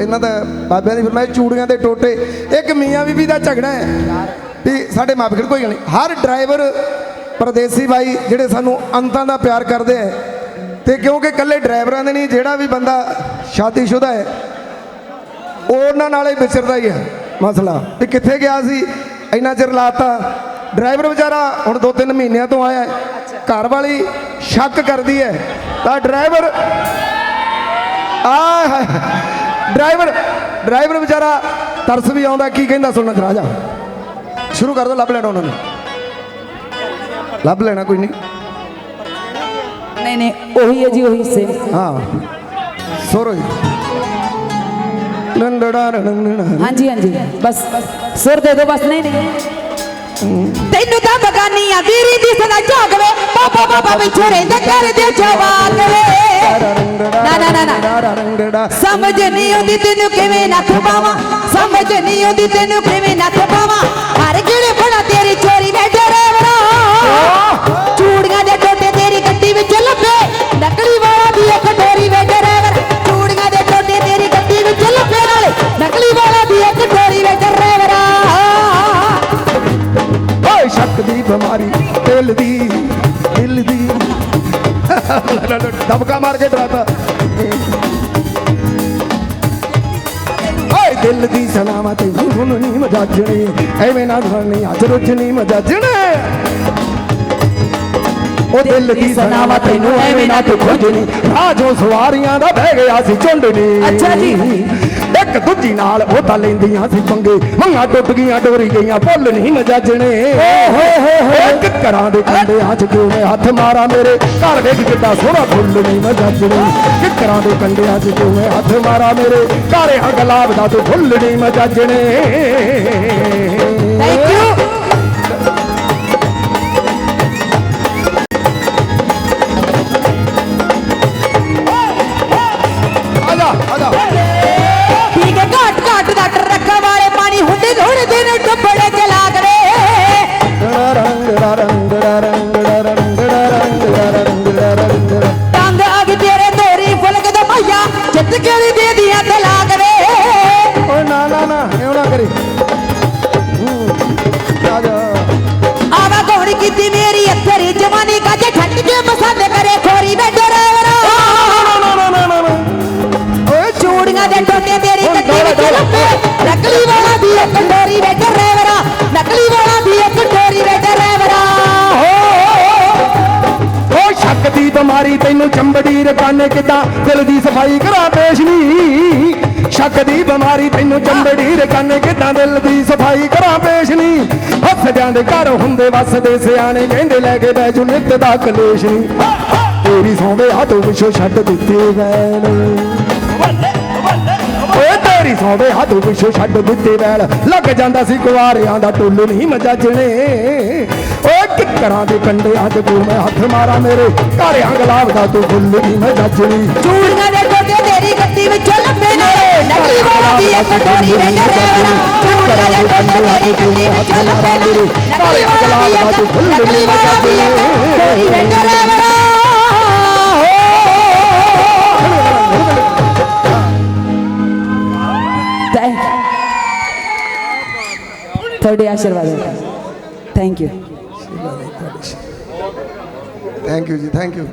ਇਹਨਾਂ ਦਾ ਬਾਬਿਆਂ ਦੀ ਫਰਮਾਇਸ਼, ਚੂੜੀਆਂ ਦੇ ਟੋਟੇ, ਇੱਕ ਮੀਆਂ ਬੀਬੀ ਦਾ ਝਗੜਾ ਹੈ ਵੀ ਸਾਡੇ ਮਾਪੇ ਕੋਈ ਗੱਲ ਨਹੀਂ। ਹਰ ਡਰਾਈਵਰ ਪਰਦੇਸੀ ਬਾਈ ਜਿਹੜੇ ਸਾਨੂੰ ਅੰਤਾਂ ਦਾ ਪਿਆਰ ਕਰਦੇ ਹੈ ਤੇ ਕਿਉਂਕਿ ਇਕੱਲੇ ਡਰਾਈਵਰਾਂ ਦੇ ਨਹੀਂ, ਜਿਹੜਾ ਵੀ ਬੰਦਾ ਸ਼ਾਦੀशुदा ਹੈ, ਉਹ ਉਹਨਾਂ ਨਾਲ ਹੀ ਵਿਚਰਦਾ ਹੀ ਹੈ ਮਸਲਾ ਵੀ ਕਿੱਥੇ ਗਿਆ ਸੀ? ਇੰਨਾ ਚਿਰ ਲਾਤਾ। ਡਰਾਈਵਰ ਵਿਚਾਰਾ ਹੁਣ ਦੋ ਤਿੰਨ ਮਹੀਨਿਆਂ ਤੋਂ ਆਇਆ ਹੈ। ਘਰ ਵਾਲੀ ਸ਼ੱਕ ਕਰਦੀ ਹੈ। ਤਾਂ ਡਰਾਈਵਰ, ਆਹ ਡਰਾਈਵਰ ਡਰਾਈਵਰ ਵਿਚਾਰਾ ਤਰਸ ਵੀ ਆਉਂਦਾ ਕੀ ਕਹਿੰਦਾ ਸੁਣਨਾ ਕਰਾ ਜਾ ਸ਼ੁਰੂ ਕਰ ਦੋ ਲੱਭ ਲੈਣਾ ਉਹਨਾਂ ਨੇ। ਲੱਭ ਲੈਣਾ ਕੋਈ ਨਹੀਂ। ਨਹੀਂ ਨਹੀਂ ਉਹੀ ਹੈ ਜੀ ਉਹੀ ਸੇ ਹਾਂ ਸੁਰੋ ਜੀ। ਨੰਦੜਾ ਨੰਦੜਾ। ਹਾਂਜੀ ਹਾਂਜੀ ਬਸ। ਸੁਰ ਦੇ ਦਿਓ ਬਸ। ਨਹੀਂ ਨਹੀਂ। ਤੈਨੂੰ ਤਾਂ ਬਗਾਨੀਆਂ ਦੀ ਰੀਤੀ ਸਦਾ ਝਾਗਵੇ ਬਾਬਾ ਬਾਬਾ ਪਿੱਛੇ ਰਹਿੰਦਾ ਕਰ ਦੇ ਜਵਾਨ ਵੇ। ਨਾ ਨਾ ਨਾ ਨਾ। ਸਮਝ ਨਹੀਂ ਆਉਂਦੀ ਤੈਨੂੰ ਕਿਵੇਂ ਨੱਥ ਪਾਵਾਂ। ਸਮਝ ਨਹੀਂ ਆਉਂਦੀ ਤੈਨੂੰ ਕਿਵੇਂ ਨੱਥ ਪਾਵਾਂ। ਹਰ ਗਿਲੇ ਬਣਾ ਤੇਰੀ ਚੋਰੀ ਵੇ ਡਰੇਵਰਾ ਸ਼ੱਕ ਦੀ ਬਿਮਾਰੀ ਦਿਲ ਦੀ ਦਿਲ ਦੀ। ਦਬਕਾ ਮਾਰ ਕੇ ਡਰਾਤਾ ਓਏ ਦਿਲ ਦੀ ਸਲਾਮਤ ਤੈਨੂੰ ਹੁਣ ਨਹੀਂ ਮਜਾਜਣੀ ਐਵੇਂ ਨਾ ਧਰਨੀ ਅੱਜ ਰੁੱਝ ਨਹੀਂ ਮਜਾਜਣੇ। ਉਹ ਦਿਲ ਦੀ ਸਲਾਮਤ ਤੈਨੂੰ ਐਵੇਂ ਨਾ ਤੂੰ ਖੋਜਣੀ ਆ ਜੋ ਸਵਾਰੀਆਂ ਦਾ ਬਹਿ ਗਿਆ ਸੀ ਝੁੰਡਣੀ ਅੱਛਾ ਜੀ। ਇੱਕ ਦੂਜੀ ਨਾਲ ਉਹ ਤਾਂ ਲੈਂਦੀਆਂ ਸੀ ਪੰਗੇ। ਮੰਗਾ ਟੁੱਟ ਗਈਆਂ ਡੋਰੀ ਗਈਆਂ ਭੁੱਲ ਨਹੀਂ ਮਜਾਜਣੇ ਓ ਹੋ ਹੋ ਹੋ ਇੱਕ ਘਰਾਂ ਦੇ ਕੰਡੇ ਹੱਥ ਕਿਉਂ ਮੈਂ ਹੱਥ ਮਾਰਾਂ ਮੇਰੇ? ਘਰ ਵੇਖ ਕਿੱਡਾ ਸੋਹਣਾ ਫੁੱਲ ਨਹੀਂ ਮਜਾਜਣੇ ਕਿੱਕਰਾਂ ਦੇ ਕੰਡੇ ਹੱਥ ਕਿਉਂ ਮੈਂ ਹੱਥ ਮਾਰਾਂ ਮੇਰੇ? ਘਰ ਹਾਂ ਗੁਲਾਬ ਦਾ ਤੂੰ ਫੁੱਲ ਨਹੀਂ ਮਜਾਜਣੇ ਥੈਂਕ ਯੂ ਕਿਹੜੀ ਦੇ ਦੀਆਂ ਤੇ ਲਾਗੜੇ ਓਏ ਨਾ ਨਾ ਨਾ ਐਉਂ ਨਾ ਕਰੀ ਆਵਾ ਕੋਣੀ ਕੀਤੀ ਮੇਰੀ ਅਥਰੀ ਜਵਾਨੀ ਕੱਜ ਠੱਟ ਕੇ ਪਸੰਦ ਕਰੇ ਖੋਰੀ ਵੇ ਡਰਾਈਵਰਾ ਓਏ ਚੂੜੀਆਂ ਦੇ ਟੋਟੇ ਤੇਰੀ ਗੱਡੀ ਵਿੱਚ ਲੱਪੇ ਨਕਲੀ ਵਾਲਾ ਦੀ ਇੱਕ ਡੋਰੀ ਵੇ ਡਰਾਈਵਰਾ ਨਕਲੀ ਵਾਲਾ ਦੀ ਇੱਕ ਡੋਰੀ ਵੇ ਡਰਾਈਵਰਾ ਓ ਸ਼ੱਕ ਦੀ ਬਿਮਾਰੀ ਤੈਨੂੰ ਚੰਬੜੀ ਕਿਦਾਂ? ਦਿਲ ਦੀ ਸਫ਼ਾਈ ਕਰਾਂ ਪੇਸ਼ਨੀ ਸ਼ੱਕ ਦੀ ਬਿਮਾਰੀ ਤੈਨੂੰ ਚੰਬੜੀ ਰਕਾਨੇ ਕਿਦਾਂ? ਦਿਲ ਦੀ ਸਫ਼ਾਈ ਕਰਾਂ ਪੇਸ਼ਨੀ ਹੱਸ ਜਾਂਦੇ ਘਰ ਹੁੰਦੇ ਵਸਦੇ ਸਿਆਣੇ ਕਹਿੰਦੇ, ਲੈ ਕੇ ਬੈਜੂ ਨਿੱਤ ਦਾ ਕਲੇਸ਼ ਨੀ। ਤੇਰੀ ਸੌਂਵੇ ਆ ਤੂੰ ਛੱਡ ਦਿੱਤੇ ਗਏ ਨੇ ਓਏ ਤੇਰੀ ਸੌਂਵੇ ਹੱਥ ਵਿਛੋ ਛੱਡ ਦਿੱਤੇ ਵੈਲ। ਲੱਗ ਜਾਂਦਾ ਸੀ ਕੁਵਾਰਿਆਂ ਦਾ ਟੁੱਲ ਨਹੀਂ ਮਜਾਜਣੇ। ਓਏ ਕਿੱਕਰਾਂ ਦੇ ਕੰਡੇ ਹੱਥ ਤੂੰ ਮੈਂ ਹੱਥ ਮਾਰਾਂ ਮੇਰੇ। ਘਰਿਆਂ ਗਲਾਬ ਦਾ ਤੂੰ ਫੁੱਲ ਨਹੀਂ ਮਜਾਜਣੀ। ਚੂੜੀਆਂ ਦੇ ਟੋਟੇ ਤੇਰੀ ਗੱਡੀ ਵਿੱਚ ਲੱਭੇ ਨੇ ਨਕਲੀ ਵਾਲਾ ਇੱਕ ਡੋਰੀ ਵੇ ਡਰਾਈਵਰਾ ਚੂੜੀਆਂ ਦੇ ਟੋਟੇ ਤੇਰੀ ਗੱਡੀ ਵਿੱਚ ਲੱਭੇ ਨੇ ਨਕਲੀ ਵਾਲਾ ਇੱਕ ਨਕਲੀ ਵਾਲਾ ਦੀ ਤੁਹਾਡੇ ਆਸ਼ੀਰਵਾਦ ਥੈਂਕ ਯੂ ਥੈਂਕ ਯੂ ਜੀ ਥੈਂਕ ਯੂ